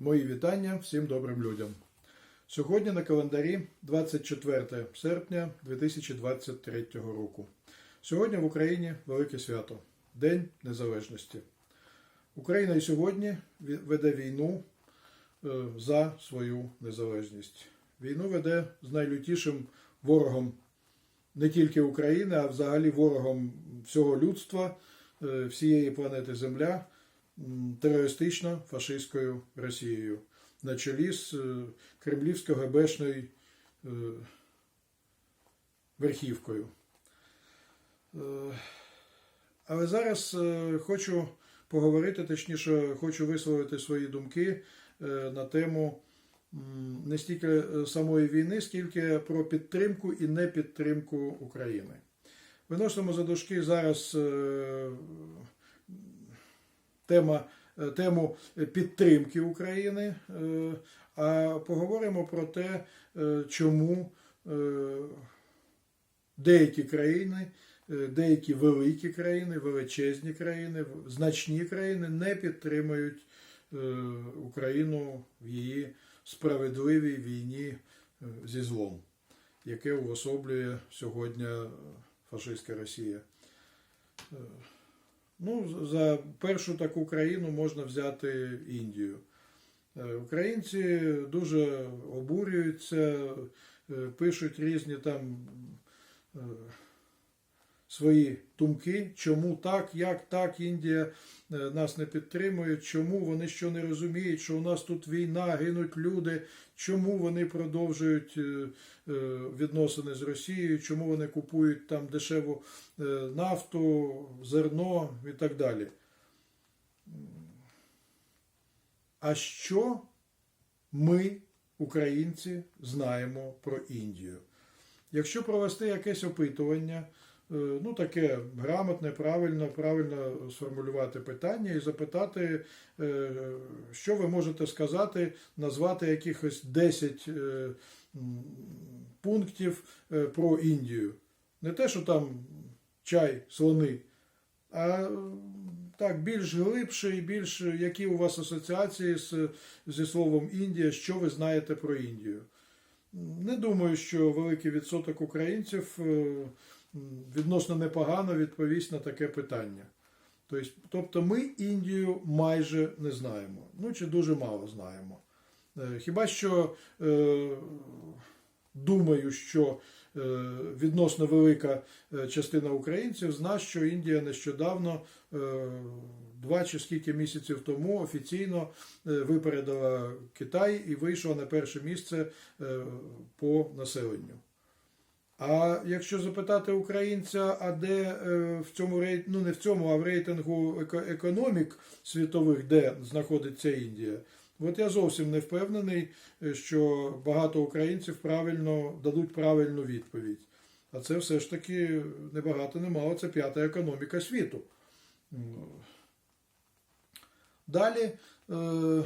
Мої вітання всім добрим людям. Сьогодні на календарі 24 серпня 2023 року. Сьогодні в Україні велике свято День Незалежності. Україна і сьогодні веде війну е, за свою незалежність. Війну веде з найлютішим ворогом не тільки України, а взагалі ворогом всього людства, е, всієї планети Земля м, терористично-фашистською Росією на чолі з е, кремлівсько-гебешною е, верхівкою. Е, Але зараз хочу поговорити, точніше, хочу висловити свої думки на тему не стільки самої війни, скільки про підтримку і непідтримку України. Виносимо за дужки зараз тема, е, тему підтримки України, е, а поговоримо про те, е, чому деякі країни, деякі великі країни, величезні країни, значні країни не підтримують Україну в її справедливій війні зі злом, яке уособлює сьогодні фашистська Росія. Ну, за першу таку країну можна взяти Індію. Е, Українці дуже обурюються, е, пишуть різні там е, свої думки, чому так, як так, Індія е, нас не підтримує, чому вони що не розуміють, що у нас тут війна, гинуть люди, чому вони продовжують е, е, відносини з Росією, чому вони купують там дешеву нафту, зерно і так далі. А що ми, українці, знаємо про Індію? Якщо провести якесь опитування, ну таке грамотне, правильно, правильно сформулювати питання і запитати, е, що ви можете сказати, назвати якихось 10 е, пунктів е, про Індію. Не те, що там чай, слони, а е, так, більш глибше і більш які у вас асоціації з, зі словом Індія, що ви знаєте про Індію. Не думаю, що великий відсоток українців е, відносно непогано відповість на таке питання. Тобто, тобто ми Індію майже не знаємо, ну чи дуже мало знаємо. Е, Хіба що е, думаю, що е, відносно велика е, частина українців зна, що Індія нещодавно, е, два чи скільки місяців тому, офіційно е, випередила Китай і вийшла на перше місце по населенню. А якщо запитати українця, а де е, в цьому рейт... ну не в цьому, а в рейтингу економік світових, де знаходиться Індія, от я зовсім не впевнений, е, що багато українців правильно дадуть правильну відповідь. А це все ж таки не багато, не мало, це п'ята економіка світу. Далі е,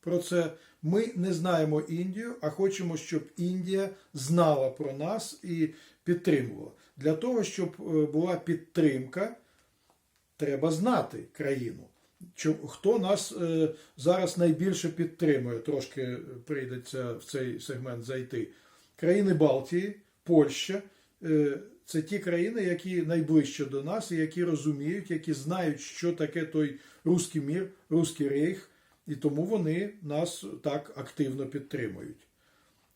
про це ми не знаємо Індію, а хочемо, щоб Індія знала про нас і підтримувала. Для того, щоб е, була підтримка, треба знати країну. Хто нас е, зараз найбільше підтримує, трошки прийдеться в цей сегмент зайти. Країни Балтії, Польща е, це ті країни, які найближче до нас, і які розуміють, які знають, що таке той руський мір, руський рейх, і тому вони нас так активно підтримують.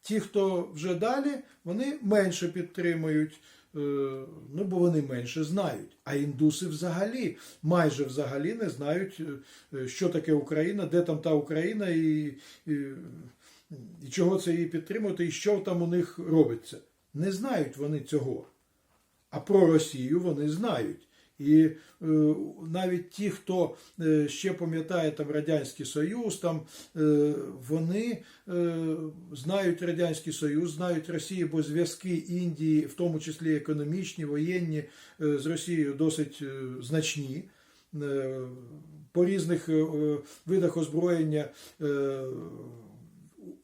Ті, хто вже далі, вони менше підтримують, е, ну бо вони менше знають. А індуси взагалі, майже взагалі не знають, е, що таке Україна, де там та Україна, і, і, і чого це її підтримувати, і що там у них робиться. Не знають вони цього. А про Росію вони знають. І е, навіть ті, хто е, ще пам'ятає там Радянський Союз, там е, вони знають Радянський Союз, знають Росію, бо зв'язки Індії, в тому числі економічні, воєнні, з Росією досить значні. По різних видах озброєння.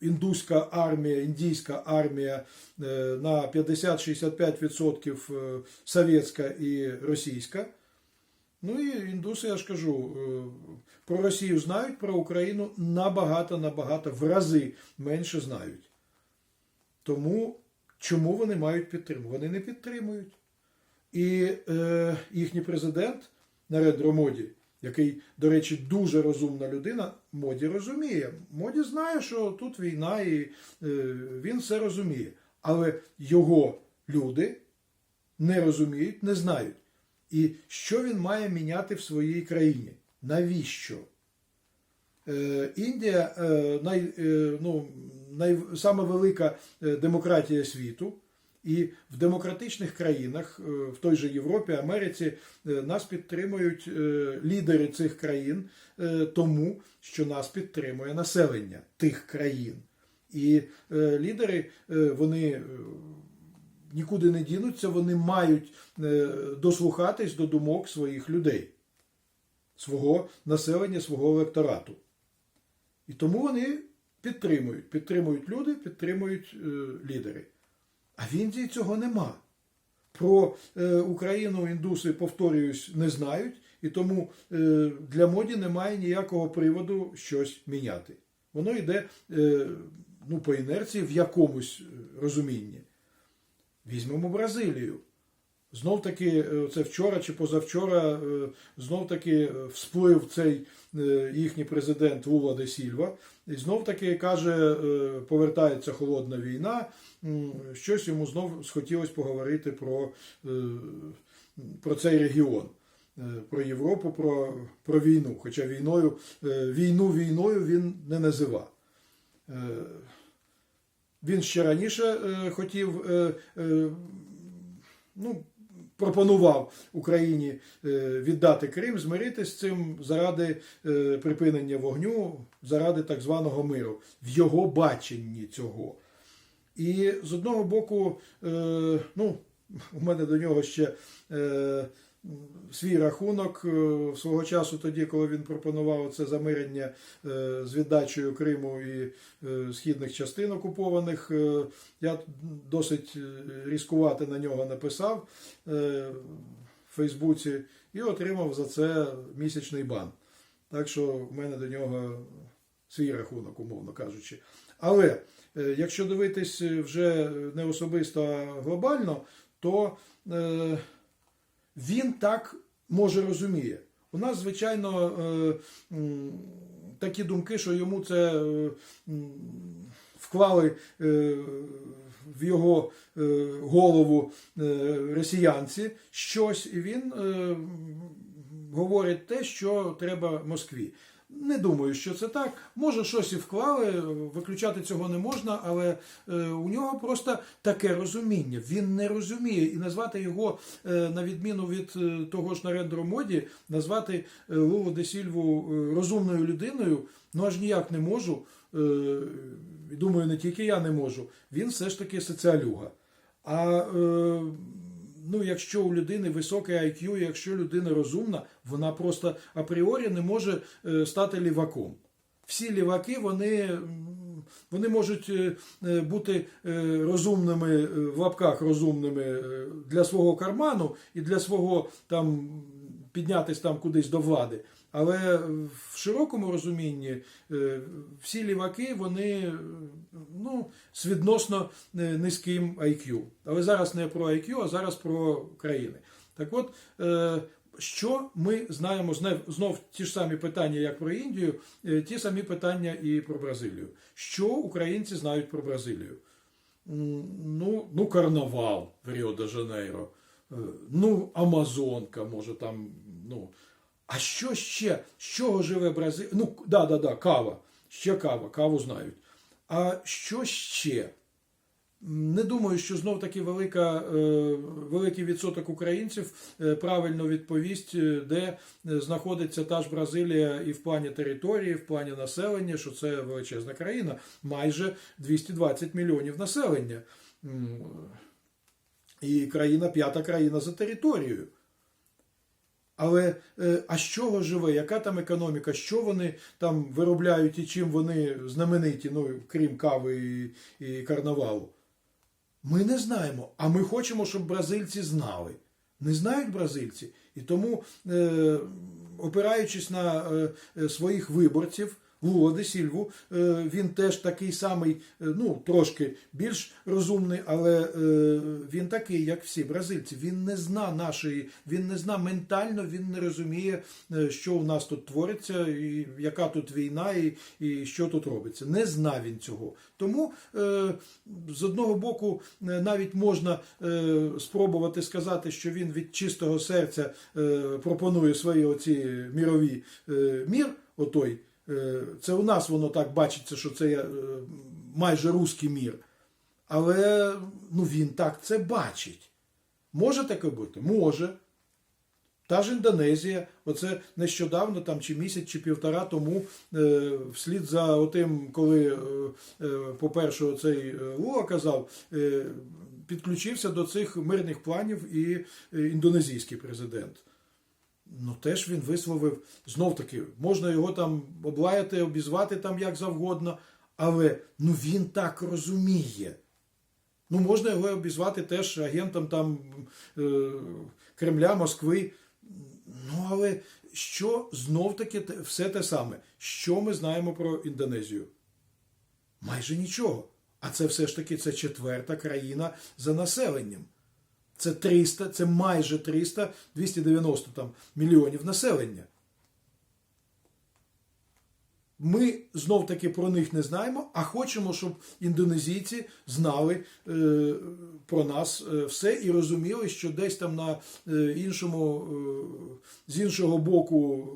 Індуська армія, індійська армія е, на 50-65% е, совєтська і російська. Ну і індуси, я ж кажу, е, про Росію знають, про Україну набагато, набагато в рази менше знають. Тому чому вони мають підтримку? Вони не підтримують. І е, їхній президент Нарендра Моді, який, до речі, дуже розумна людина, Моді розуміє. Моді знає, що тут війна, і е, він все розуміє. Але його люди не розуміють, не знають. І що він має міняти в своїй країні? Навіщо? Е, Індія е, най, ну, най, велика демократія світу. І в демократичних країнах, е, в той же Європі, Америці, е, нас підтримують е, лідери цих країн, тому що нас підтримує населення тих країн. І лідери вони нікуди не дінуться, вони мають дослухатись до думок своїх людей, свого населення, свого електорату. І тому вони підтримують. Підтримують люди, підтримують лідери. А в Індії цього нема. Про е, Україну індуси, повторююсь, не знають, і тому е, для моді немає ніякого приводу щось міняти. Воно йде е, ну, по інерції в якомусь е, розумінні. Візьмемо Бразилію. Знов таки, е, це вчора чи позавчора, е, знов таки е, всплив цей їхній президент Лула де Сільва, і знов таки каже, повертається холодна війна. Щось йому знов схотілося поговорити про, про цей регіон, про Європу, про, про війну. Хоча війною, війну війною він не називав. Він ще раніше хотів ну, пропонував Україні е, віддати Крим, змиритись з цим заради е, припинення вогню, заради так званого миру, в його баченні цього. І з одного боку, е, ну, у мене до нього ще свій рахунок е, свого часу, тоді, коли він пропонував це замирення е, з віддачею Криму і е, східних частин окупованих, я досить різкувати на нього написав в Фейсбуці і отримав за це місячний бан. Так що в мене до нього свій рахунок, умовно кажучи. Але якщо дивитись вже не особисто, а глобально, то він так може розуміє. У нас, звичайно, е, такі думки, що йому це е, вклали е, в його голову росіянці щось, і він говорить те, що треба Москві. Не думаю, що це так. Може, щось і вклали, виключати цього не можна, але е, у нього просто таке розуміння. Він не розуміє. І назвати його, е, на відміну від е, того ж Нарендро Моді, назвати Лулу де Сільву е, розумною людиною, ну аж ніяк не можу. І думаю, не тільки я не можу. Він все ж таки соціалюга. А ну, якщо у людини високе IQ, якщо людина розумна, вона просто апріорі не може е, стати ліваком. Всі ліваки вони, вони можуть е, е, бути розумними в лапках розумними для свого карману і для свого там піднятись там кудись до влади. Але в широкому розумінні е, всі ліваки вони е, ну, з відносно е, низьким IQ. Але зараз не про IQ, а зараз про країни. Так от, що ми знаємо знов, ті ж самі питання, як про Індію, ті самі питання і про Бразилію. Що українці знають про Бразилію? Ну, ну карнавал в Ріо-де-Жанейро, е, ну, Амазонка, може там, ну. А що ще? З чого живе Бразилія? Ну, да, да, да, кава. Ще кава, каву знають. А що ще? Не думаю, що знов таки велика, е, великий відсоток українців е, правильно відповість, е, де знаходиться та ж Бразилія і в плані території, і в плані населення, що це величезна країна, майже 220 мільйонів населення. І країна, п'ята країна за територією. Але е, а з чого живе? Яка там економіка? Що вони там виробляють і чим вони знамениті, ну крім кави і, і карнавалу? Ми не знаємо. А ми хочемо, щоб бразильці знали. Не знають бразильці. І тому, е, опираючись на е, е, своїх виборців, Лула Сільву, е, він теж такий самий, е, ну трошки більш розумний, але е, він такий, як всі бразильці. Він не зна нашої, він не зна ментально, він не розуміє, що у нас тут твориться, і яка тут війна, і, і що тут робиться. Не зна він цього. Тому з одного боку навіть можна спробувати сказати, що він від чистого серця пропонує свої оці мірові мір, отой. Е, Це у нас воно так бачиться, що це е, майже руський мір. Але ну, він так це бачить. Може таке бути? Може. Та ж Індонезія, оце нещодавно, там чи місяць, чи півтора тому, е, вслід за отим, коли, е, е, по-перше, цей е, казав, е, підключився до цих мирних планів і індонезійський президент. Ну, теж він висловив знов таки, можна його там облаяти, обізвати там як завгодно, але ну він так розуміє. Ну, можна його обізвати теж агентом там е, Кремля, Москви. Ну, але що знов таки все те саме? Що ми знаємо про Індонезію? Майже нічого. А це все ж таки це четверта країна за населенням. Це 300, це майже 300, 290 там мільйонів населення. Ми знов таки про них не знаємо, а хочемо, щоб індонезійці знали е, про нас е, все і розуміли, що десь там на е, іншому, е, з іншого боку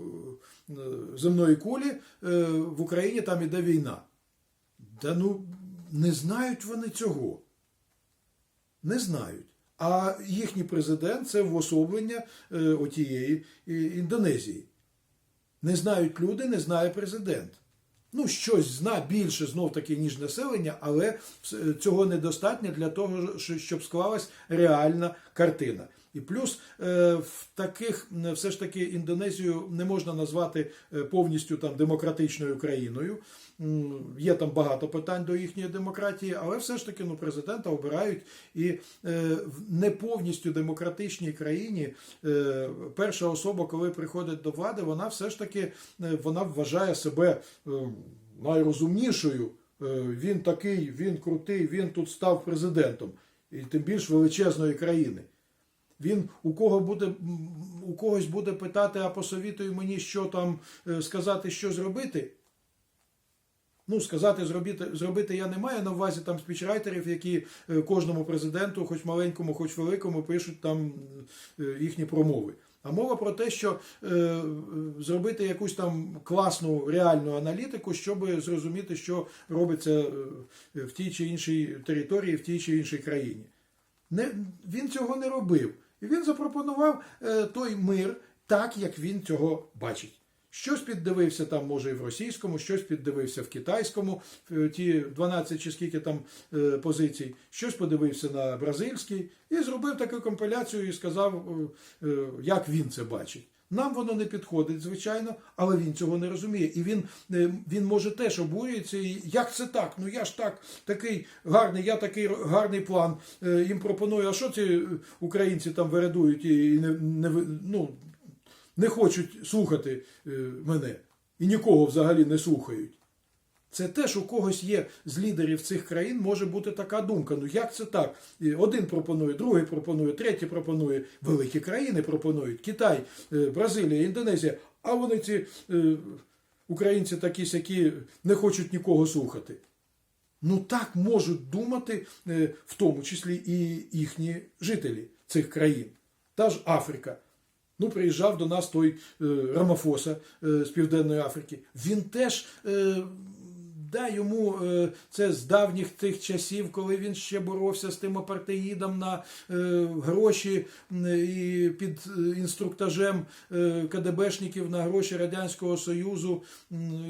е, земної кулі е, в Україні там іде війна. Та ну не знають вони цього. Не знають. А їхній президент це вособлення е, отієї Індонезії. Не знають люди, не знає президент. Ну, щось зна більше знов таки, ніж населення, але цього недостатньо для того, щоб склалась реальна картина. І плюс е, в таких м, все ж таки Індонезію не можна назвати е, повністю там демократичною країною. Є там багато питань до їхньої демократії, але все ж таки ну, президента обирають і е, в не повністю демократичній країні е, перша особа, коли приходить до влади, вона все ж таки е, вона вважає себе е, найрозумнішою. Е, Він такий, він крутий, він тут став президентом, і тим більш величезної країни. Він у кого буде у когось буде питати, а посовітуй мені, що там е, сказати, що зробити. Ну, сказати, зробити, зробити я не маю на увазі там спічрайтерів, які е, кожному президенту, хоч маленькому, хоч великому, пишуть там е, їхні промови. А мова про те, що е, зробити якусь там класну реальну аналітику, щоб зрозуміти, що робиться в тій чи іншій території, в тій чи іншій країні. Не, він цього не робив. І він запропонував е, той мир так, як він цього бачить. Щось піддивився там, може, і в російському, щось піддивився в китайському, е, ті 12 чи скільки там е, позицій, щось подивився на бразильський і зробив таку компіляцію і сказав, як він це бачить. Нам воно не підходить, звичайно, але він цього не розуміє. І він, е, він може теж обурюється. І як це так? Ну я ж так, такий гарний, я такий гарний план е, їм пропоную. А що ці е, українці там вередують і не, не, ну, не хочуть слухати мене і нікого взагалі не слухають. Це теж у когось є з лідерів цих країн може бути така думка. Ну як це так? Один пропонує, другий пропонує, третій пропонує. Великі країни пропонують Китай, е, Бразилія, Індонезія. А вони ці е, українці такі сякі не хочуть нікого слухати. Ну так можуть думати, е, в тому числі і їхні жителі цих країн. Та ж Африка. Ну, приїжджав до нас той е, Рамафоса е, з Південної Африки. Він теж. Е, Да, йому е, це з давніх тих часів, коли він ще боровся з тим апартеїдом на е, гроші і під е, інструктажем КДБшників на гроші Радянського Союзу.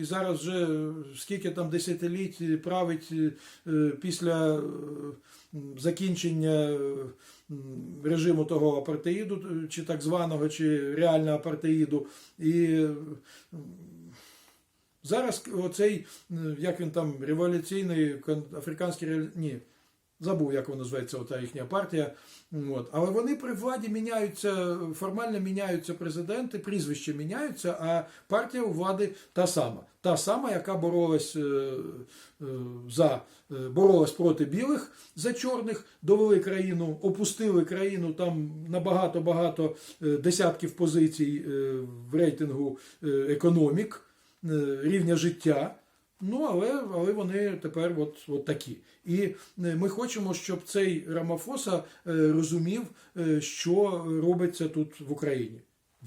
І зараз вже скільки там десятиліть править після закінчення режиму того апартеїду, чи так званого, чи реального апартеїду. І Зараз оцей, е, як він там, революційний африканський ні, Забув, як вона називається, ота їхня партія. От. Але вони при владі міняються, формально міняються президенти, прізвища міняються, а партія у влади та сама. Та сама, яка боролась е, е, за боролась проти білих за чорних, довели країну, опустили країну там на багато-багато десятків позицій в рейтингу економік, рівня життя. Ну, але, але вони тепер от, от такі. І е, ми хочемо, щоб цей Рамафоса е, розумів, е, що робиться тут в Україні.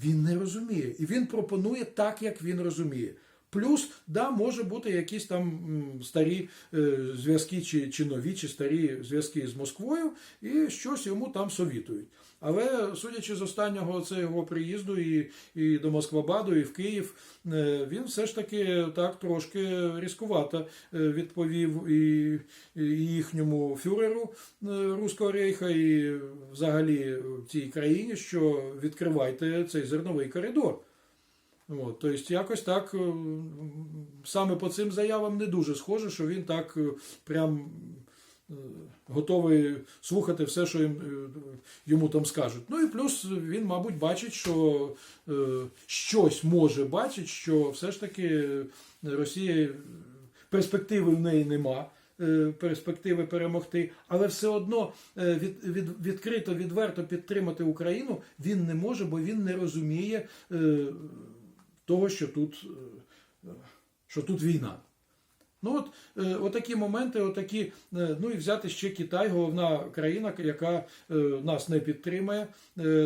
Він не розуміє. І він пропонує так, як він розуміє. Плюс, да, може бути якісь там старі е, зв'язки, чи, чи нові, чи старі зв'язки з Москвою, і щось йому там совітують. Але судячи з останнього це його приїзду і, і до Москвабаду, і в Київ, е, він все ж таки так трошки різкувато е, відповів і, і їхньому фюреру Руського рейха, і взагалі цій країні, що відкривайте цей зерновий коридор. От, тобто, якось так, е, саме по цим заявам не дуже схоже, що він так е, прям е, готовий слухати все, що їм, йому там скажуть. Ну і плюс він, мабуть, бачить, що щось може бачить, що все ж таки Росія перспективи в неї нема. Перспективи перемогти, але все одно від, від, відкрито, відверто підтримати Україну він не може, бо він не розуміє того, що тут, е, що тут війна. Ну от е, отакі моменти, отакі, е, ну і взяти ще Китай, головна країна, яка нас не підтримує.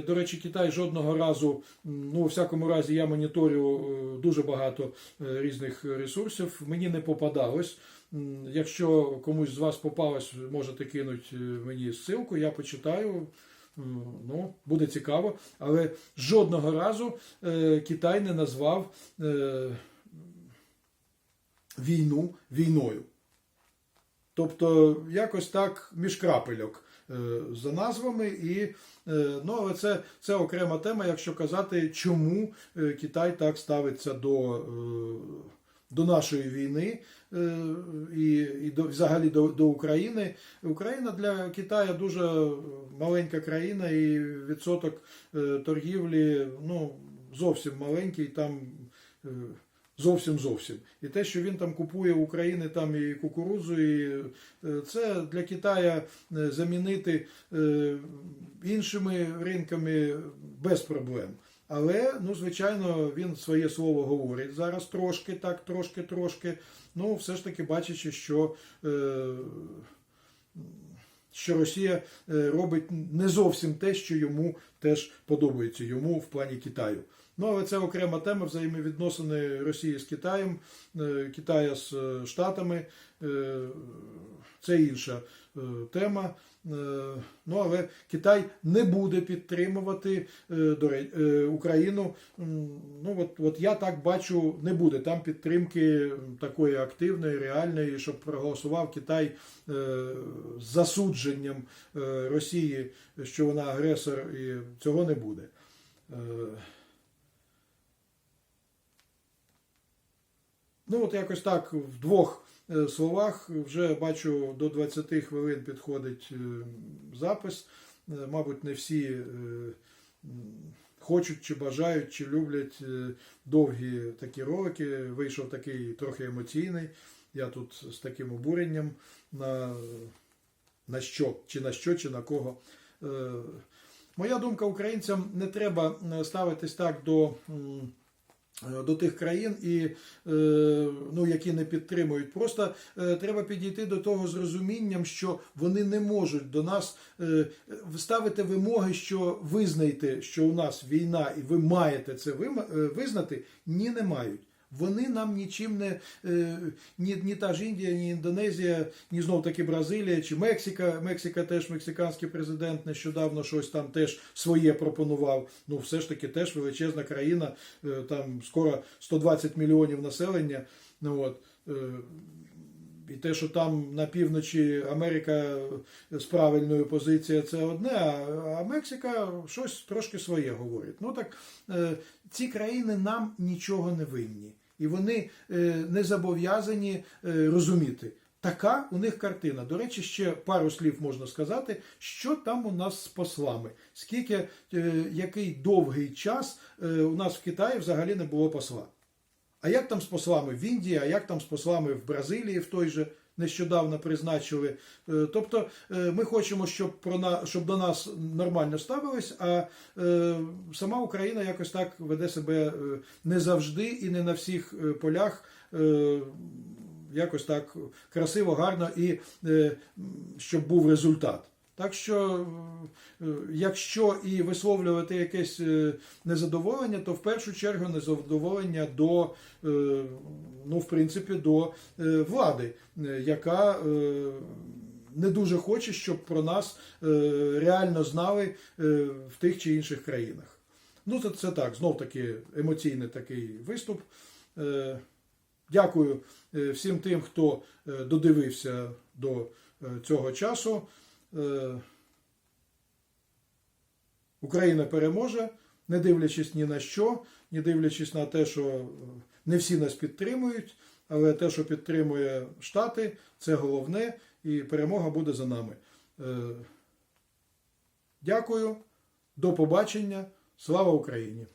До речі, Китай жодного разу, ну у всякому разі, я моніторю дуже багато різних ресурсів. Мені не попадалось. Якщо комусь з вас попалось, можете кинути мені ссылку, я почитаю. Ну, буде цікаво, але жодного разу е, Китай не назвав е, війну війною. Тобто, якось так між крапельок е, за назвами, і е, ну, але це, це окрема тема, якщо казати, чому е, Китай так ставиться до, е, до нашої війни е, і, і до, взагалі до, до України. Україна для Китаю дуже маленька країна, і відсоток е, торгівлі ну, зовсім маленький. Там е, Зовсім зовсім. І те, що він там купує України там і кукурудзу, і це для Китая е, замінити іншими ринками без проблем. Але, ну, звичайно, він своє слово говорить зараз трошки, так, трошки, трошки. Ну, все ж таки бачачи, що. Е, що Росія е, робить не зовсім те, що йому теж подобається, йому в плані Китаю. Ну, але це окрема тема взаємовідносини Росії з Китаєм, е, Китая з е, Штатами. Е, Це інша е, тема. Е, Ну, але Китай не буде підтримувати е, е, Україну. Ну, от, от я так бачу, не буде там підтримки такої активної, реальної, щоб проголосував Китай з засудженням Росії, що вона агресор, і цього не буде. Ну, от якось так в двох е, словах вже бачу до 20 хвилин підходить е, запис. Е, Мабуть, не всі е, хочуть чи бажають, чи люблять е, довгі такі ролики. Вийшов такий трохи емоційний. Я тут з таким обуренням на, на що, чи на що, чи на кого. Е, Моя думка українцям не треба е, ставитись так до. Е, До тих країн, і, е, ну, які не підтримують. Просто е, треба підійти до того з розумінням, що вони не можуть до нас ставити вимоги, що визнайте, що у нас війна, і ви маєте це визнати. Ні, не мають. Вони нам нічим не е, ні, ні та ж Індія, ні Індонезія, ні знов таки Бразилія чи Мексика. Мексика теж мексиканський президент нещодавно щось там теж своє пропонував. Ну, все ж таки, теж величезна країна, е, там скоро 120 мільйонів населення. Ну от. І те, що там на півночі Америка з правильною позицією, це одне, а- Мексика щось трошки своє говорить. Ну так е, ці країни нам нічого не винні, і вони е, не зобов'язані е, розуміти. Така у них картина. До речі, ще пару слів можна сказати, що там у нас з послами. Скільки, який довгий час у нас в Китаї взагалі не було посла. А як там з послами в Індії, а як там з послами в Бразилії в той же нещодавно призначили? Е, Тобто е, ми хочемо, щоб, про на, щоб до нас нормально ставились, а е, сама Україна якось так веде себе не завжди і не на всіх полях. Якось так красиво, гарно і щоб був результат. Так що, е, якщо і висловлювати якесь е, незадоволення, то в першу чергу незадоволення до, е, ну, в принципі, до е, влади, е, яка е, не дуже хоче, щоб про нас е, реально знали е, в тих чи інших країнах. Ну, це, це так, знов таки емоційний такий виступ. Е, Дякую е, всім тим, хто е, додивився до е, цього часу. Е, Україна переможе, не дивлячись ні на що, не дивлячись на те, що е, не всі нас підтримують, але те, що підтримує Штати, це головне, і перемога буде за нами. Е, Дякую, до побачення. Слава Україні!